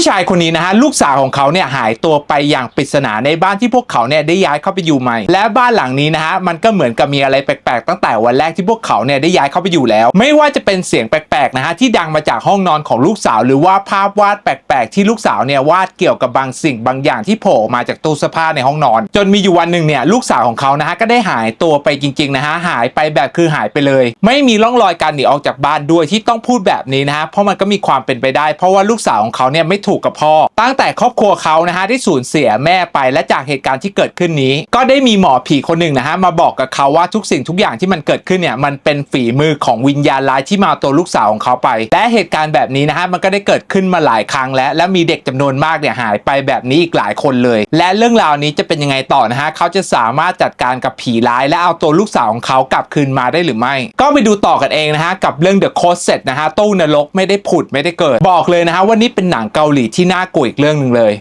ผู้ชายคนนี้นะฮะลูกสาวของเขาเนี่ยหายตัวไปอย่างปริศนาในบ้านที่พวกเขาเนี่ยได้ย้ายเข้าไปอยู่ใหม่ และบ้านหลังนี้นะฮะมันก็เหมือนกับมีอะไรแปลกๆตั้งแต่วันแรกที่พวกเขาเนี่ยได้ย้ายเข้าไปอยู่แล้ว ไม่ว่าจะเป็นเสียงแปลกๆนะฮะที่ดังมาจากห้องนอนของลูกสาว หรือว่าภาพวาดแปลกๆ ที่ลูกสาวเนี่ยวาดเกี่ยวกับบางสิ่งบางอย่างที่โผล่มาจากตู้เสื้อผ้าในห้องนอน จนมีอยู่วันหนึ่งเนี่ยลูกสาวของเขานะฮะก็ได้หายตัวไปจริงๆนะฮะหายไปแบบคือหายไปเลย ไม่มีร่องรอยการหนีออกจากบ้านด้วยที่ต้องพูดแบบนี้นะฮะเพราะมันก็มีความเป็นไปได้ เพราะว่าลูกสาวของเขาเนี่ยไม่ถูกกับพ่อ ตั้งแต่ครอบครัวเขานะฮะได้สูญเสียแม่ไปและจากเหตุการณ์ที่เกิดขึ้นนี้ ก็ได้มีหมอผีคนหนึ่งนะฮะมาบอกกับเขาว่าทุกสิ่งทุกอย่างที่มันเกิดขึ้นเนี่ยมันเป็นฝีมือของวิญญาณร้ายที่มาเอาตัวลูกสาวของเขาไป และเหตุการณ์แบบนี้นะฮะมันก็ได้เกิดขึ้นมาหลายครั้ง แล้วและมีเด็กจำนวนมากเนี่ยหายไปแบบนี้อีกหลายคนเลย และเรื่องราวนี้จะเป็นยังไงต่อนะฮะเขาจะสามารถจัดการกับผีร้าย และเอาตัวลูกสาวของเขากลับคืนมาได้หรือไม่ ก็ไปดูต่อกันเองนะฮะกับเรื่อง The c o s e t นะฮะตู้นรกไม่ได้ผุดไม่ได้เกิด บอกเลยนะฮะว่านี่เป็นหนังเกาหลีที่น่ากลัวอีกเรื่องหนึ่งเลย